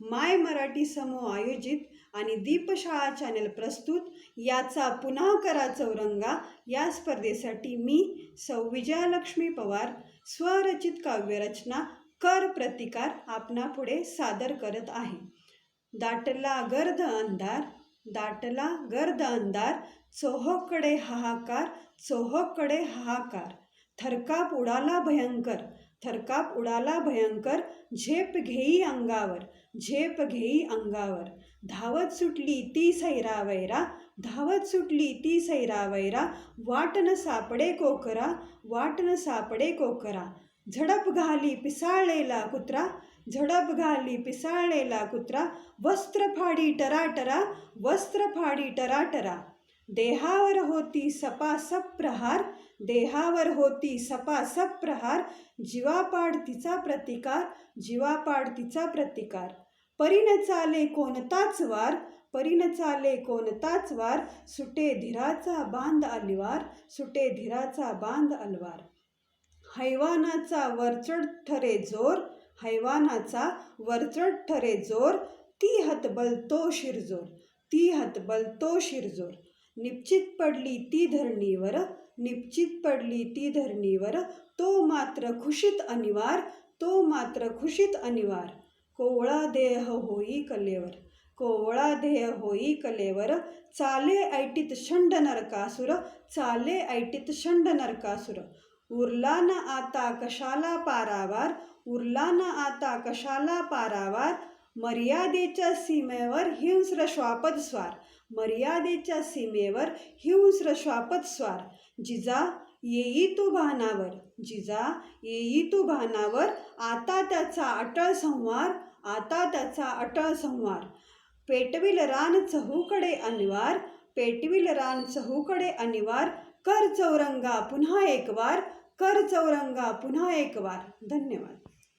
माय मराठी समूह आयोजित आणि दीपशाळा चॅनल प्रस्तुत याचा पुन्हा करा चौरंगा. या स्पर्धेसाठी मी सौ. विजयालक्ष्मी पवार स्वरचित काव्यरचना कर प्रतिकार आपणापुढे सादर करत आहे. दाटला गर्द अंधार दाटला गर्द अंधार चोहोकडे हाहाकार चोहोकडे हाहाकार. थरकाप उडाला भयंकर थरकाप उडाला भयंकर झेप घेई अंगावर झेप घेई अंगावर. धावत सुटली ती सैरावैरा धावत सुटली ती सैरावैरा वाटन सापडे कोकरा वाटन सापडे कोकरा. झडप घाली पिसाळलेला कुत्रा झडप घाली पिसाळलेला कुत्रा वस्त्र फाडी टराटरा वस्त्र फाडी टराटरा. देहावर होती सपासप प्रहार देहावर होती सपासप प्रहार जीवापाड तिचा प्रतिकार जीवापाड तिचा प्रतिकार. परीन चाले कोणताच वार परीन चाले कोणताच वार सुटे धीराचा बांध अलवार सुटे धीराचा बांध अलवार. हैवानाचा वरचढ ठरे जोर हैवानाचा वरचढ ठरे जोर ती हतबल तो शिरजोर ती हतबल तो शिरजोर. निश्चित पडली ती धरणीवर निश्चित पडली ती धरणीवर तो मात्र खुशीत अनिवार तो मात्र खुशीत अनिवार. कोवळा देह होई कलेवर कोवळा देह होई कलेवर चाले ऐटीत षंड नरकासुर चाले ऐटीत षंड नरकासुर. उरला न आता कशाला पारावार उरला न आता कशाला पारावार? मर्यादेच्या सीमेवर हिंस्र श्वापद स्वार. मर्यादेच्या सीमेवर हिंस्र श्वापद स्वार. जिजा येई तू भानावर. जिजा येई तू भानावर. आता त्याचा अटळ संहार आता त्याचा अटळ संहार. पेटविल रान चहूकडे अनिवार पेटविल रान चहूकडे अनिवार. कर चौरंगा पुन्हा एक वार कर चौरंगा पुन्हा एक वार धन्यवाद.